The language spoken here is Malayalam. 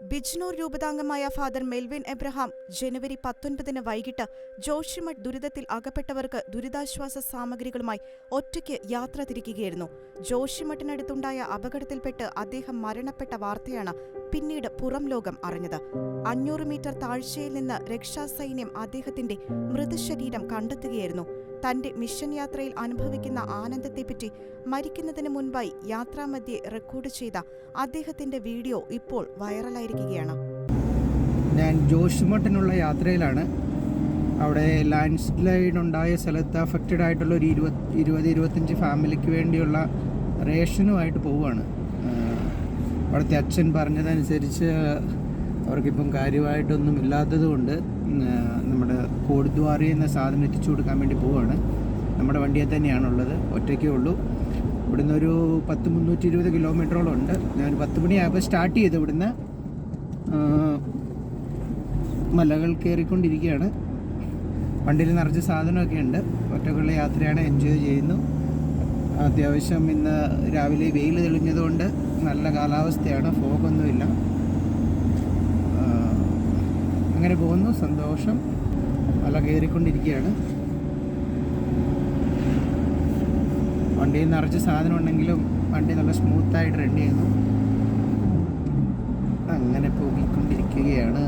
ബിജ്നൂർ രൂപതാംഗമായ ഫാദർ മെൽവിൻ എബ്രഹാം ജനുവരി പത്തൊൻപതിന് വൈകിട്ട് ജോഷിമഠ് ദുരിതത്തിൽ അകപ്പെട്ടവർക്ക് ദുരിതാശ്വാസ സാമഗ്രികളുമായി ഒറ്റയ്ക്ക് യാത്ര തിരിക്കുകയായിരുന്നു. ജോഷിമഠിനടുത്തുണ്ടായ അപകടത്തിൽപ്പെട്ട് അദ്ദേഹം മരണപ്പെട്ട വാർത്തയാണ് പിന്നീട് പുറം ലോകം അറിഞ്ഞത്. അഞ്ഞൂറ് മീറ്റർ താഴ്ചയിൽ നിന്ന് രക്ഷാസൈന്യം അദ്ദേഹത്തിന്റെ മൃതശരീരം കണ്ടെത്തുകയായിരുന്നു. തന്റെ മിഷൻ യാത്രയിൽ അനുഭവിക്കുന്ന ആനന്ദത്തെപ്പറ്റി മരിക്കുന്നതിന് മുൻപായി യാത്രാമധ്യേ റെക്കോർഡ് ചെയ്ത അദ്ദേഹത്തിന്റെ വീഡിയോ ഇപ്പോൾ വൈറലായിരിക്കുകയാണ്. ഞാൻ ജോഷിമട്ടിനുള്ള യാത്രയിലാണ്. അവിടെ ലാൻഡ് സ്ലൈഡ് ഉണ്ടായ സ്ഥലത്ത് അഫക്റ്റഡ് ആയിട്ടുള്ള ഒരു ഇരുപത് ഇരുപത് ഇരുപത്തഞ്ച് ഫാമിലിക്ക് വേണ്ടിയുള്ള റേഷനുമായിട്ട് പോവുകയാണ്. അവിടുത്തെ അച്ഛൻ പറഞ്ഞതനുസരിച്ച് അവർക്കിപ്പം കാര്യമായിട്ടൊന്നും ഇല്ലാത്തത് കൊണ്ട് നമ്മുടെ കോടിദ്വാറി എന്ന സാധനം എത്തിച്ചു കൊടുക്കാൻ വേണ്ടി പോവുകയാണ് നമ്മുടെ വണ്ടിയെ തന്നെയാണുള്ളത്. ഒറ്റയ്ക്കേ ഉള്ളൂ. ഇവിടുന്ന് ഒരു പത്ത് മുന്നൂറ്റി ഇരുപത് കിലോമീറ്ററോളം ഉണ്ട്. ഞാൻ പത്ത് മണിയായപ്പോൾ സ്റ്റാർട്ട് ചെയ്തു ഇവിടുന്ന് മലകൾ കയറിക്കൊണ്ടിരിക്കുകയാണ്. വണ്ടിയിൽ നിറച്ച് സാധനമൊക്കെ ഉണ്ട്. ഒറ്റക്കുള്ള യാത്രയാണ് എൻജോയ് ചെയ്യുന്നു. അത്യാവശ്യം ഇന്ന് രാവിലെ വെയിൽ തെളിഞ്ഞതുകൊണ്ട് നല്ല കാലാവസ്ഥയാണ് ഫോഗൊന്നുമില്ല. അങ്ങനെ പോകുന്നു സന്തോഷം. മല കയറിക്കൊണ്ടിരിക്കുകയാണ്. വണ്ടിയിൽ നിറച്ച് സാധനം ഉണ്ടെങ്കിലും വണ്ടി നല്ല സ്മൂത്തായിട്ട് റൺ ചെയ്യുന്നു. അങ്ങനെ പോയിക്കൊണ്ടിരിക്കുകയാണ്.